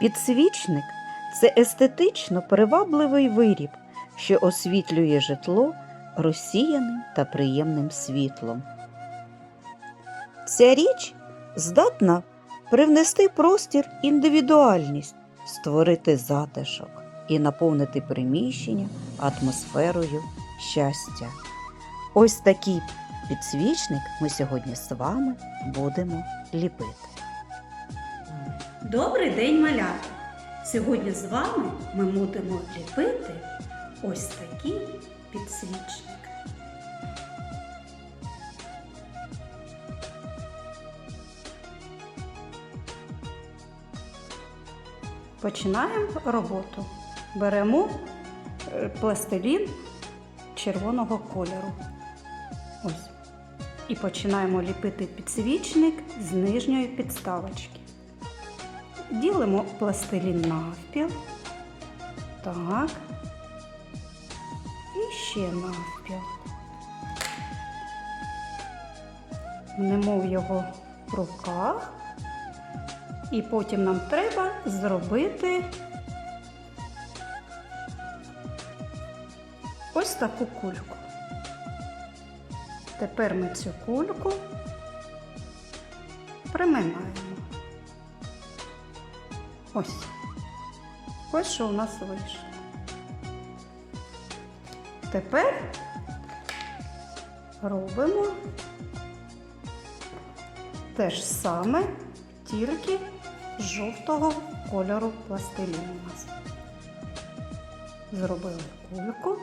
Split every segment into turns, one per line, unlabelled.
Підсвічник це естетично привабливий виріб, що освітлює житло розсіяним та приємним світлом. Ця річ здатна привнести простір індивідуальність, створити затишок і наповнити приміщення атмосферою щастя. Ось такий підсвічник ми сьогодні з вами будемо ліпити.
Добрий день, малята! Сьогодні з вами ми будемо ліпити ось такий підсвічник. Починаємо роботу. Беремо е, пластилін червоного кольору. Ось. І починаємо ліпити підсвічник з нижньої підставочки. Ділимо пластилін навпіл. Так. І ще навпіл. Мнемо його в руках. І потім нам треба зробити ось таку кульку. Тепер ми цю кульку приминаємо. Ось. Ось що у нас вийшло. Тепер робимо те ж саме, тільки жовтого кольору пластиліну у нас. Зробили кульку,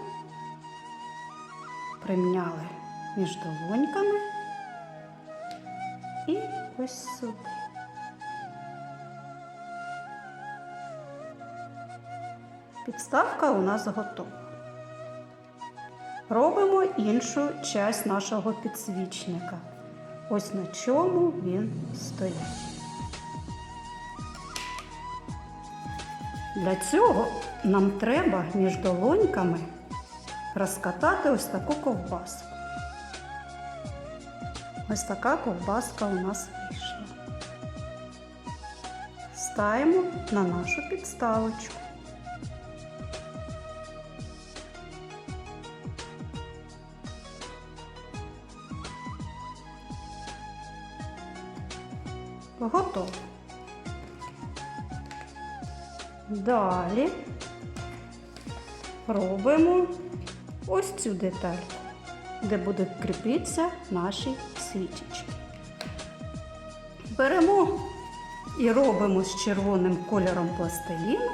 примняли між долоньками і ось сюди. Підставка у нас готова. Робимо іншу часть нашого підсвічника. Ось на чому він стоїть. Для цього нам треба між долоньками розкатати ось таку ковбаску. Ось така ковбаска у нас вийшла. Ставимо на нашу підставочку. Готово. Далі робимо ось цю детальку, де будуть кріпитися наші свічечки. Беремо і робимо з червоним кольором пластиліну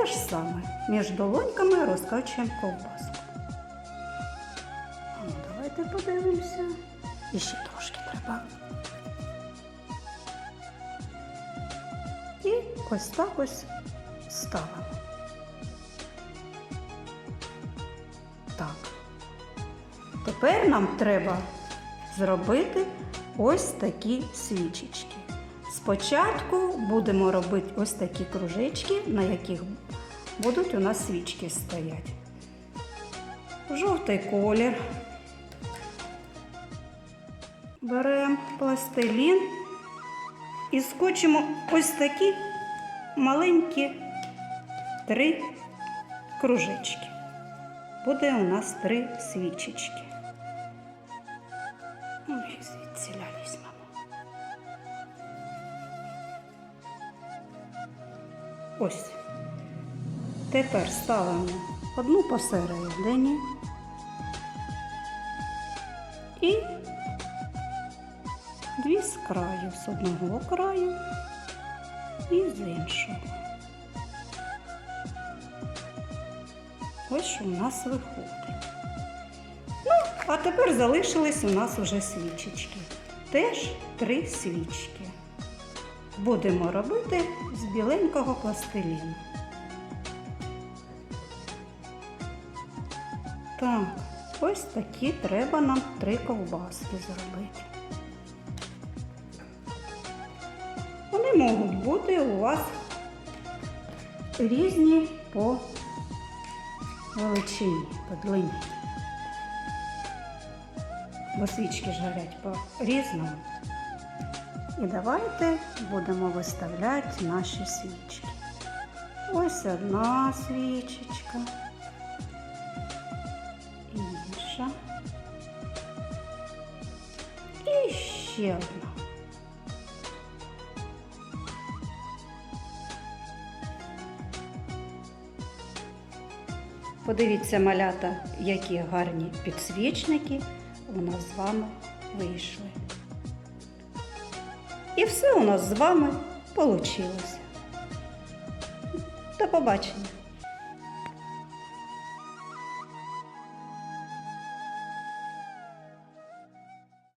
те ж саме. Між долоньками розкачуємо ковбаску. Ну, давайте подивимося. І ще трошки треба. Ось так ось ставимо. Так. Тепер нам треба зробити ось такі свічечки. Спочатку будемо робити ось такі кружечки, на яких будуть у нас свічки стояти. Жовтий колір. Беремо пластилін і скочимо ось такі маленькі три кружечки. Буде у нас три свічечки. Ну, і звідси візьмемо. Ось. Тепер ставимо одну посередині і дві з краю, з одного краю і з іншого. Ось що у нас виходить. Ну, а тепер залишились у нас уже свічечки. Теж три свічки. Будемо робити з біленького пластиліну. Так, ось такі треба нам три ковбаски зробити. Вони можуть бути у вас різні по величині, по длині. Бо свічки ж горять по різному. І давайте будемо виставляти наші свічки. Ось одна свічечка. Інша. І ще одна. Подивіться, малята, які гарні підсвічники у нас з вами вийшли. І все у нас з вами вийшло. До побачення!